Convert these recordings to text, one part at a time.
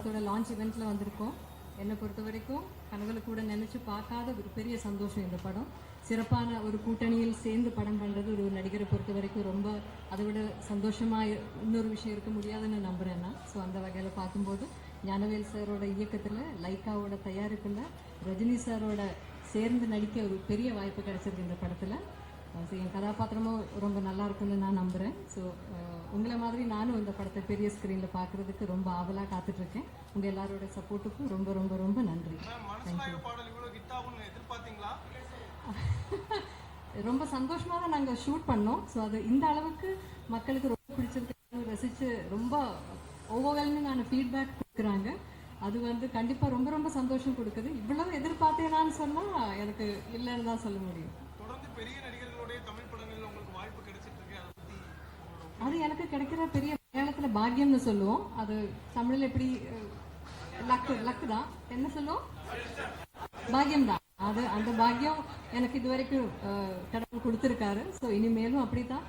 இதோட லான்ச் இவெண்ட்ல வந்திருக்கோம். என்னை பொறுத்த வரைக்கும் கனவுல கூட நினைச்சு பார்க்காத ஒரு பெரிய சந்தோஷம் இந்த படம். சிறப்பான ஒரு கூட்டணியில் சேர்ந்து படம் பண்ணுறது ஒரு நடிகரை பொறுத்த வரைக்கும் ரொம்ப அதை விட சந்தோஷமாக இன்னொரு விஷயம் இருக்க முடியாதுன்னு நம்புகிறேன் நான் ஸோ அந்த வகையில் பார்க்கும்போது ஞானவேல் சாரோட இயக்கத்தில் லைக்காவோட தயாரிப்பில் ரஜினி சாரோட சேர்ந்து நடிக்க ஒரு பெரிய வாய்ப்பு கிடைச்சிருக்கு இந்த படத்தில். ஸோ என் கதாபாத்திரமும் ரொம்ப நல்லா இருக்கும்னு நான் நம்புகிறேன் ஸோ உங்களை மாதிரி நானும் இந்த படத்தை பெரிய ஸ்க்ரீனில் பார்க்குறதுக்கு ரொம்ப ஆவலாக காத்துட்ருக்கேன். உங்கள் எல்லாரோட சப்போர்ட்டுக்கும் ரொம்ப ரொம்ப ரொம்ப நன்றி. ரொம்ப சந்தோஷமாக தான் நாங்கள் ஷூட் பண்ணோம். ஸோ அது இந்த அளவுக்கு மக்களுக்கு ரொம்ப பிடிச்சிருக்கு. ரசித்து ரொம்ப ஓவர்வெல்மிங்கான ஃபீட்பேக் கொடுக்குறாங்க. அது வந்து கண்டிப்பாக ரொம்ப ரொம்ப சந்தோஷம் கொடுக்குது. இவ்வளவு எதிர்பார்த்தேனான்னு சொன்னால் எனக்கு இல்லைன்னு தான் சொல்ல முடியும். தொடர்ந்து பெரிய நடிகர்களுடைய தமிழ் படங்கள்ல உங்களுக்கு வாய்ப்பு கிடைச்சிட்டு இருக்கு அதை பத்தி உங்களோட அது எனக்கு கிடைக்கிற பெரிய மலையாளத்துல பாக்கியம்னு சொல்லுவோம். அது தமிழ்ல எப்படி லக்கு லக்கு தான். என்ன சொல்லுவோம்? பாக்கியம் தான். அது அந்த பாக்கியம் எனக்கு இது வரைக்கும் அஹ், கடவுள் கொடுத்துருக்காரு. ஸோ இனிமேலும் அப்படித்தான்.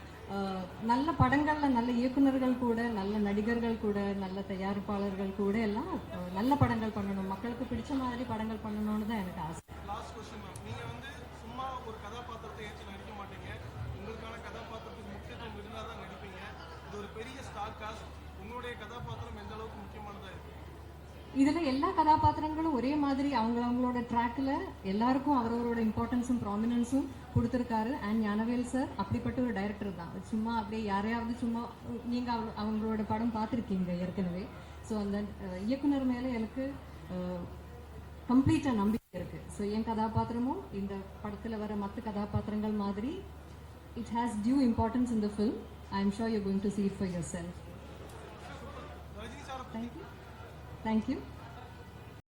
நல்ல படங்கள்ல நல்ல இயக்குனர்கள் கூட நல்ல நடிகர்கள் கூட நல்ல தயாரிப்பாளர்கள் கூட எல்லாம் நல்ல படங்கள் பண்ணணும். மக்களுக்கு பிடிச்ச மாதிரி படங்கள் பண்ணணும்னு தான் எனக்கு ஆசை. பெரிய ஸ்டார் காஸ்ட் உங்களுடைய கதாபாத்திரம் எந்த அளவுக்கு முக்கியமானதா இருக்கு? இதில் எல்லா கதாபாத்திரங்களும் ஒரே மாதிரி அவங்க அவங்களோட ட்ராக்கில் எல்லாருக்கும் அவரவரோட இம்பார்ட்டன்ஸும் ப்ராமினன்ஸும் கொடுத்துருக்காரு. அண்ட் ஞானவேல் சார் அப்படிப்பட்ட ஒரு டைரக்டர் தான். சும்மா அப்படியே யாரையாவது சும்மா நீங்கள் அவங்க- அவங்களோட படம் பார்த்துருக்கீங்க ஏற்கனவே. ஸோ அந்த இயக்குனர் மேலே எனக்கு கம்ப்ளீட்டாக நம்பிக்கை இருக்குது ஸோ என் கதாபாத்திரமும் இந்த படத்தில் வர மற்ற கதாபாத்திரங்கள் மாதிரி it has due importance in the film I'm sure you're going to see it for yourself. Thank you. Thank you.